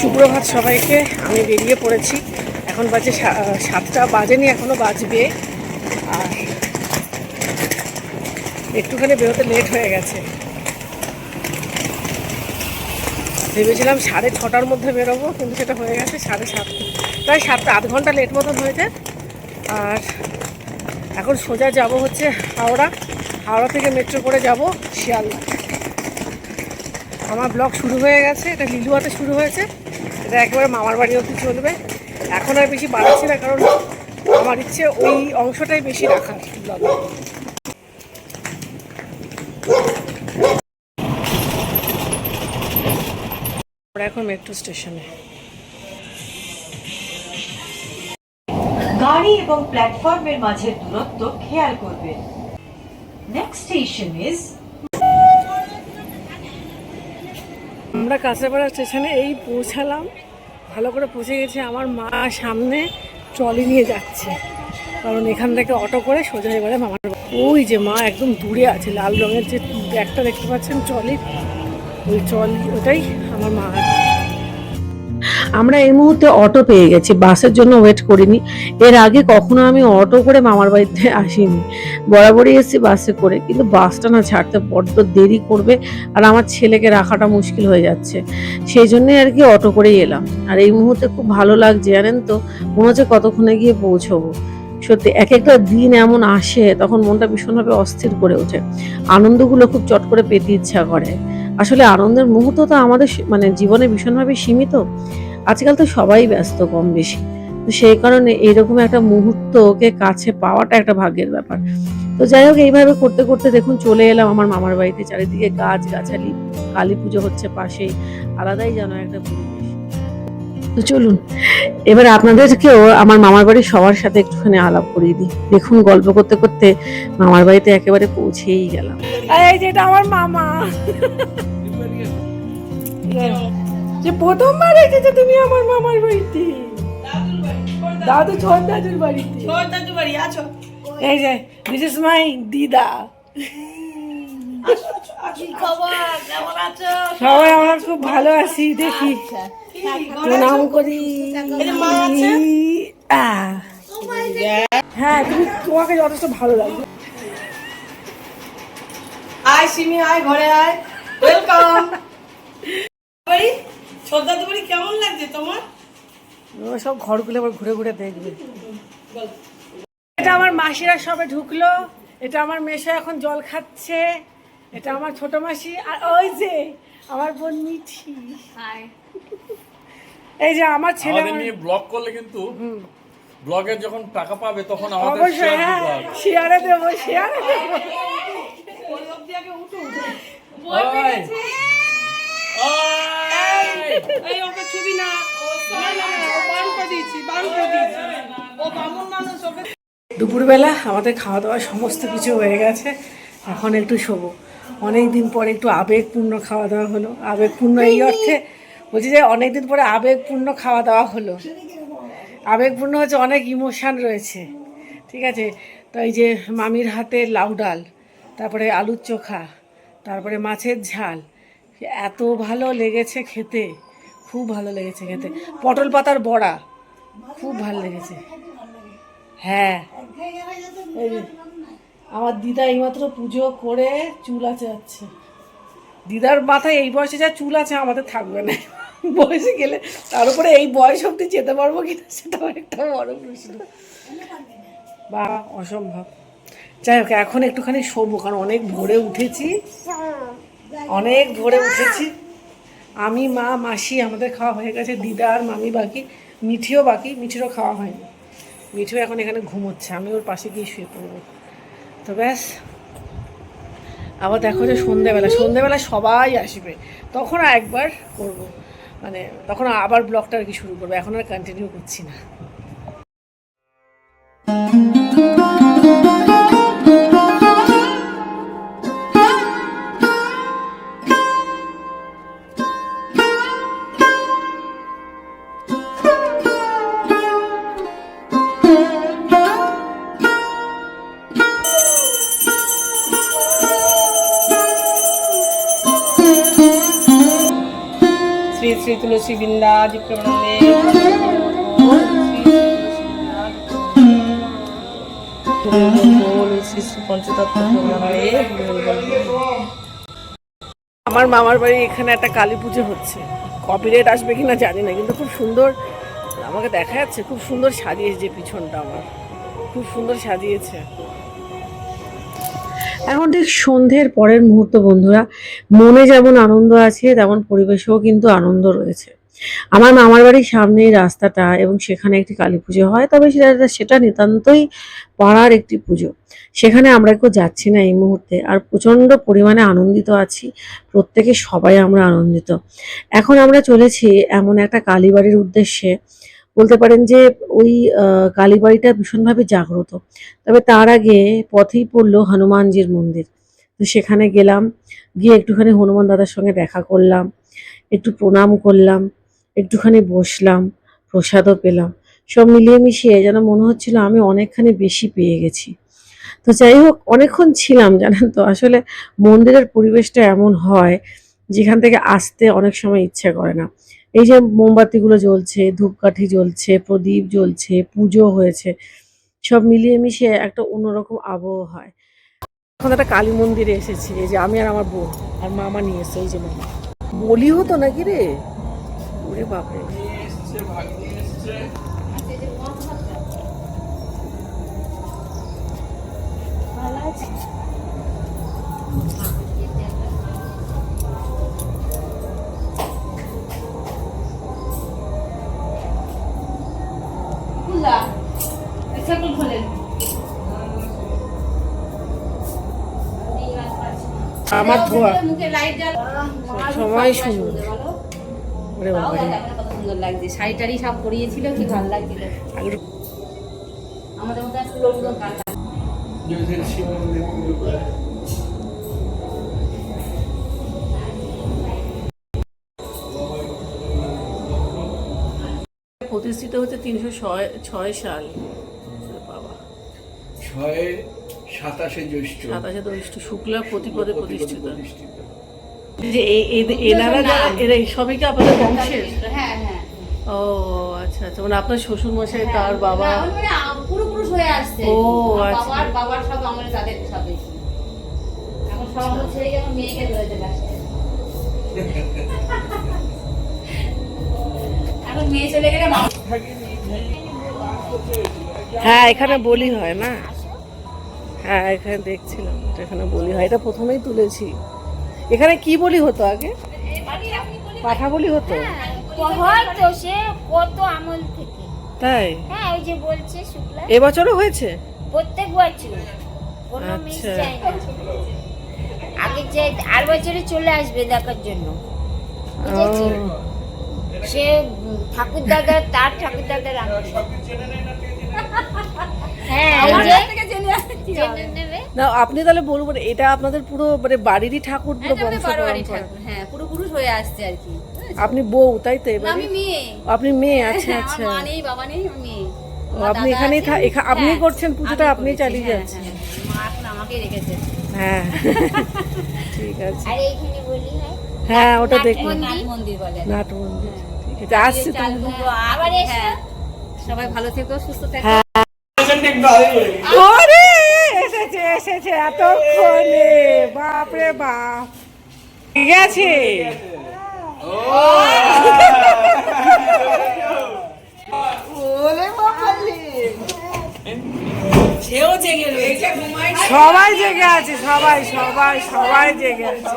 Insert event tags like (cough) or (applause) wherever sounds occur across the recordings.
সুপ্রভাত সবাইকে, আমি বেরিয়ে পড়েছি। এখন বাজে সাতটা, বাজেনি এখনও, বাজবে। আর একটুখানি বেরোতে লেট হয়ে গেছে। ভেবেছিলাম সাড়ে ছটার মধ্যে বেরোবো, কিন্তু সেটা হয়ে গেছে সাড়ে সাতটা প্রায় সাতটা, আধ ঘণ্টা লেট মতন হয়েছে। আর এখন সোজা যাব হচ্ছে হাওড়া। হাওড়া থেকে মেট্রো করে যাব শিয়ালদা। আমার ব্লগ শুরু হয়ে গেছে, এটা লিলুয়াতে শুরু হয়েছে। এটা একেবারে মামার বাড়ি অবধি চলবে এখন আর বেশি বাড়াচ্ছি না, কারণ আমার ইচ্ছে ওই অংশটাই বেশি ব্লগে আমরা এখন মেট্রো স্টেশনে গাড়ি এবং প্ল্যাটফর্মের মাঝের দূরত্ব খেয়াল করবেন নেক্সট স্টেশন ইজ আমরা কাঁচরাপাড়া স্টেশনে এই পৌঁছালাম। ভালো করে পৌঁছে গেছি, আমার মা সামনে ট্রলি নিয়ে যাচ্ছে। কারণ এখান থেকে অটো করে সোজা এবারে মামার। ওই যে মা একদম দূরে আছে, লাল রঙের যে ব্যাগটা দেখতে পাচ্ছেন ট্রলি ওই ট্রলি ওটাই আমার মা আমরা এই মুহূর্তে অটো পেয়ে গেছি বাসের জন্য ওয়েট করিনি। এর আগে কখনো আমি অটো করে মামার বাড়িতে আসিনি। বরাবরই এসেছি বাসে করে, কিন্তু বাসটা না ছাড়তে বড্ড দেরি করবে আর আমার ছেলেকে রাখাটা মুশকিল হয়ে যাচ্ছে। সেই জন্যই আর কি অটো করেই এলাম। আর এই মুহূর্তে খুব ভালো লাগছে, জানেন তো? মনে হচ্ছে কতক্ষণে গিয়ে পৌঁছবো। সত্যি, এক একটা দিন এমন আসে, তখন মনটা ভীষণভাবে অস্থির করে ওঠে। আনন্দগুলো খুব চট করে পেতে ইচ্ছা করে। আসলে আনন্দের মুহূর্ত তো আমাদের মানে জীবনে ভীষণভাবে সীমিত। আজকাল তো সবাই ব্যস্ত কম বেশি। তো সেই কারণে এইরকম একটা মুহূর্তকে কাছে পাওয়াটা একটা ভাগ্যের ব্যাপার। তো যাই হোক এইভাবে করতে করতে দেখুন চলে এলাম আমার মামার বাড়িতে। চারিদিকে গাছ গাছালি কালী পুজো হচ্ছে পাশেই। আলাদাই যেন একটা পরিবেশ। তো চলুন এবার আপনাদেরকেও আমার মামার বাড়ির সবার সাথে একটুখানি আলাপ করিয়ে দিই। দেখুন গল্প করতে করতে মামার বাড়িতে একেবারে পৌঁছেই গেলাম। এই যেটা আমার মামা। (laughs) যে প্রথমবার এসেছ তুমি আমার মামার বাড়িতে। দাদু ছোট দাদুর বাড়িতে। ছোট দাদু বাড়ি আছো? এই যে দিস ইজ মাই দিদা। সবাই আমরা খুব ভালো আছি দেখি। প্রণাম করি। হ্যাঁ তুমি তোমাকে যথেষ্ট ভালো লাগবে আয় সিমি আয় ঘরে আয়। ওয়েলকাম (laughs) ছোট বাড়ি কেমন লাগছে তোমার? ও সব ঘরগুলো আবার ঘুরে ঘুরে দেখবে। এটা আমার মাসিরা সবে ঢুকলো এটা আমার মেশো এখন জল খাচ্ছে এটা আমার ছোট মাসি আর ওই যে আমার বোন মিঠি। এই যে আমার ছেলে আমাদের নিয়ে ব্লগ করলে কিন্তু ব্লগের যখন টাকা পাবে তখন আমাদের অবশ্যই হ্যাঁ। শেয়ারে দেবো শেয়ারে দেবো। ওই অবধি আগে উঠো ওই! ওই! দুপুরবেলা আমাদের খাওয়া দাওয়া সমস্ত কিছু হয়ে গেছে, এখন একটু শোবো। অনেক দিন পরে একটু আবেগপূর্ণ খাওয়া দাওয়া হলো। আবেগপূর্ণ এই অর্থে বলছি যে অনেক দিন পরে আবেগপূর্ণ খাওয়া দাওয়া হলো। আবেগপূর্ণ হচ্ছে অনেক ইমোশান রয়েছে, ঠিক আছে? তো এই যে মামির হাতে লাউ ডাল, তারপরে আলুর চোখা, তারপরে মাছের ঝাল এত ভালো লেগেছে খেতে, খুব ভালো লেগেছে খেতে। পটল পাতার বড়া, খুব ভালো লেগেছে। হ্যাঁ। আমার দিদা এইমাত্র পুজো করে চুল আছে যাচ্ছে। দিদার মাথায় এই বয়সে যা চুল আছে, আমাদের থাকবে না। বয়সে গেলে তার উপরে এই বয়স অব্দি যেতে পারব কিনা, সেটাও একটা বড় প্রশ্ন। বা, অসম্ভব। যাই হোক, এখন একটুখানি শোবো, কারণ অনেক ভোরে উঠেছি। অনেক ভোরে উঠেছি। আমি, মা, মাসি, আমাদের খাওয়া হয়ে গেছে। দিদা আর মামি বাকি। মিঠিও বাকি, মিঠিরও খাওয়া হয়নি। মিঠু এখন এখানে ঘুমোচ্ছে। আমি ওর পাশে গিয়ে শুয়ে পড়ব। তো ব্যাস। আবার দেখো যে সন্ধেবেলা। সন্ধেবেলা সবাই আসবে। তখন একবার করব। মানে তখন আবার ব্লগটা আর কি শুরু করব। এখন আর কন্টিনিউ করছি না। শ্রী তুলসী বৃন্দা পঞ্চতত্ত্ব আমার মামার বাড়ি এখানে একটা কালী পুজো হচ্ছে। কপিরাইট আসবে কিনা জানি না, কিন্তু খুব সুন্দর আমাকে দেখা যাচ্ছে, খুব সুন্দর সাজিয়েছে পিছনটা আমার। খুব সুন্দর সাজিয়েছে। এখন ঠিক সন্ধ্যের পরের মুহূর্ত, বন্ধুরা। মনে যেমন আনন্দ আছে, তেমন পরিবেশেও কিন্তু আনন্দ রয়েছে। আমার মামার বাড়ির সামনেই রাস্তাটা এবং সেখানে একটি কালী পুজো হয়, তবে সেটা সেটা নিতান্তই পাড়ার একটি পুজো। সেখানে আমরা কেউ যাচ্ছি না এই মুহূর্তে, আর প্রচণ্ড পরিমাণে আনন্দিত আছি। প্রত্যেকে সবাই আমরা আনন্দিত। এখন আমরা চলেছি এমন একটা কালীবাড়ির উদ্দেশ্যে। বলতে পারেন যে ওই কালীবাড়িটা ভীষণভাবে জাগ্রত। তবে তার আগে পথেই পড়ল হনুমানজির মন্দির। তো সেখানে গেলাম, গিয়ে একটুখানি হনুমান দাদার সঙ্গে দেখা করলাম, একটু প্রণাম করলাম, একটুখানি বসলাম, প্রসাদও পেলাম। সব মিলিয়ে মিশিয়ে যেন মনে হচ্ছিল আমি অনেকখানি বেশি পেয়ে গেছি। তো যাই হোক, অনেকক্ষণ ছিলাম, জানেন তো? আসলে মন্দিরের পরিবেশটা এমন হয়, যেখান থেকে আসতে অনেক সময় ইচ্ছে করে না। এই যে মোমবাতিগুলো জ্বলছে, ধূপকাঠি জ্বলছে, প্রদীপ জ্বলছে, পুজো হয়েছে, সব মিলিয়ে মিশিয়ে একটা অন্যরকম আবহাওয়া হয়। এখন একটা কালী মন্দিরে এসেছি এই যে আমি আর আমার বোন আর মামা নিয়ে এসছে, এই যে মামা। বলি হতো নাকি রে? ওরে বাপরে। ধোয়া সময় শুনুন ওরে বাবা সুন্দর লাগছে শাড়ি টাড়ি সব পরিয়েছিল কি ভালো লাগছিল? আমাদের মতো ফুলোর কাটা প্রতিষ্ঠিত হচ্ছে তিনশো ছয় ছয় সাল। বাবা। ছয় সাতাশে জ্যৈষ্ঠ। সাতাশে দরিষ্ঠ শুক্লা প্রতিপদে প্রতিষ্ঠিত। প্রতিষ্ঠিত। যে এ- এ- এনারা যারা এরা এই সবই কি আপনাদের বংশের? হ্যাঁ হ্যাঁ। ও আচ্ছা আচ্ছা। মানে আপনার শ্বশুর মশাই তার বাবা? মানে পুরোপুরুষ হয়ে আসছে। ও, আচ্ছা। বাবার বাবার সব আমার তাদের এখন সব আমার ছেড়ে গেল মেয়েকে ধরে চলে আসছে। এখন মেয়ে চলে গেলে মা হ্যাঁ এখানে বলি হয় না। হ্যাঁ এখানে দেখছিলাম এটা এখানে বলি হয়। এটা প্রথমেই তুলেছি। এখানে কি বলি হতো আগে? পাঠা বলি হতো হয়তো সে কত আমল থেকে। তাই? হ্যাঁ ওই যে বলছে শুক্লা। এবছরও হয়েছে? প্রত্যেক বছর কোনো মিস আচ্ছা। যায় না। আগে যে আর বছরে চলে আসবে দেখার জন্য? সে ঠাকুর দাদা তার ঠাকুর দাদার আমল হ্যাঁ ওই যে জেনে নেবে। না আপনি তাহলে বলবেন এটা আপনাদের পুরো মানে বাড়িরই ঠাকুর পুরো বংশ বারোয়ারি পরম্পরা ঠাকুর হ্যাঁ হয়ে আসছে আর কি আপনি বউ তাই তো এবারে? আমি মেয়ে। আপনি মেয়ে আচ্ছা হ্যাঁ, আচ্ছা। মা নেই বাবা নেই আমি মেয়ে। আপনি এখানেই আপনি হ্যাঁ, করছেন পুজোটা আপনি চালিয়ে হ্যাঁ, যাচ্ছেন। হ্যাঁ। মা এখন আমাকেই রেখেছে। হ্যাঁ। (laughs) ঠিক আছে। আর এইখানে বলি হয়? হ্যাঁ ওটা দেখুন। নাট মন্দির বলে। নাট মন্দির। ঠিক আছে আসছি আবার এসো। হ্যাঁ। সবাই ভালো থেকো সুস্থ থেকো। হ্যাঁ। ওরে এসেছে এসেছে এতক্ষণে। বাপরে বাপ। রয়েছে। সবাই জেগে আছে সবাই সবাই সবাই জেগে আছে।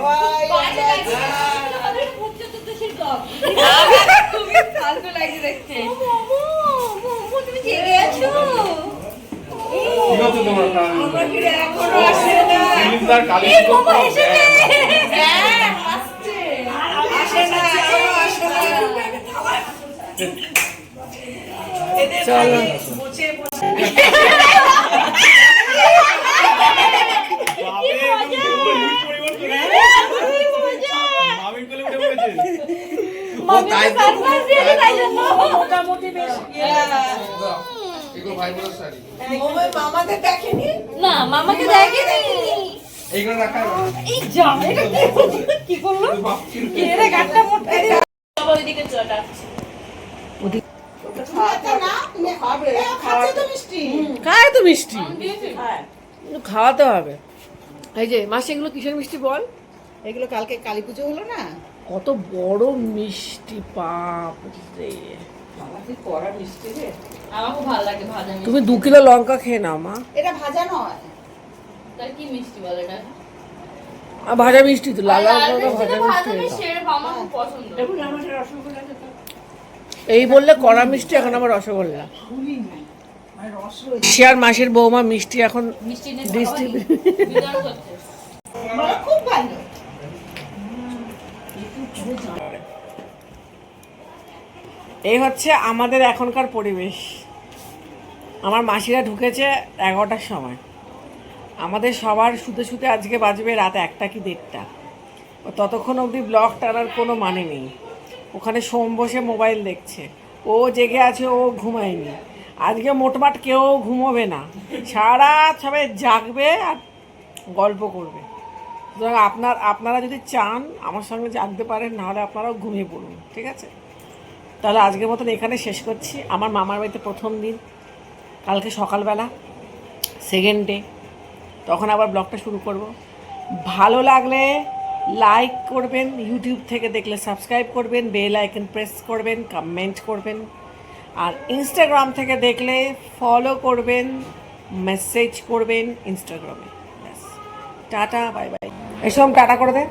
হচ্ছে তোমার ফিল্মটার চলো খায় তো মিষ্টি। খাওয়াতে হবে। এই যে মাসে এগুলো কিসের মিষ্টি বল? এগুলো কালকে কালী পুজো হলো না? কত বড় মিষ্টি পাপ রে। আমার খুব ভালো লাগে ভাজা মিষ্টি। তুমি দু কিলো লঙ্কা খেয়ে নাও মা। এটা ভাজা নয়। তার কি মিষ্টি বলে এটা? আর ভাজা মিষ্টি তো লাল লাল করে ভাজা মিষ্টি এটা। মিষ্টি আমার পছন্দ। দেখুন আমার রসগোল্লা এই বললে কড়া মিষ্টি এখন আমার রসগোল্লা। শিয়ার মাসির বৌমা মিষ্টি এখন ডিস্ট্রিবিউট খুব ভালো। এই হচ্ছে আমাদের এখনকার পরিবেশ। আমার মাসিরা ঢুকেছে এগারোটার সময়। আমাদের সবার শুতে শুতে আজকে বাজবে রাত একটা কি দেড়টা। ততক্ষণ অবধি ব্লগ টানার কোনো মানে নেই। ওখানে সোম বসে মোবাইল দেখছে। ও জেগে আছে, ও ঘুমায়নি। আজকে মোটমাট কেউ ঘুমোবে না। সারা সবাই জাগবে আর গল্প করবে। সুতরাং আপনার, আপনারা যদি চান আমার সঙ্গে জানতে পারেন নাহলে আপনারাও ঘুমিয়ে পড়ুন, ঠিক আছে? তাহলে আজকের মতন এখানে শেষ করছি। আমার মামার বাড়িতে প্রথম দিন, কালকে সকালবেলা সেকেন্ড ডে তখন আবার ব্লগটা শুরু করব। ভালো লাগলে লাইক করবেন ইউটিউব থেকে দেখলে সাবস্ক্রাইব করবেন বেল আইকন প্রেস করবেন কমেন্ট করবেন। আর ইনস্টাগ্রাম থেকে দেখলে ফলো করবেন মেসেজ করবেন ইনস্টাগ্রামে ব্যাস। টাটা বাই বাই এসব টাটা করে দে।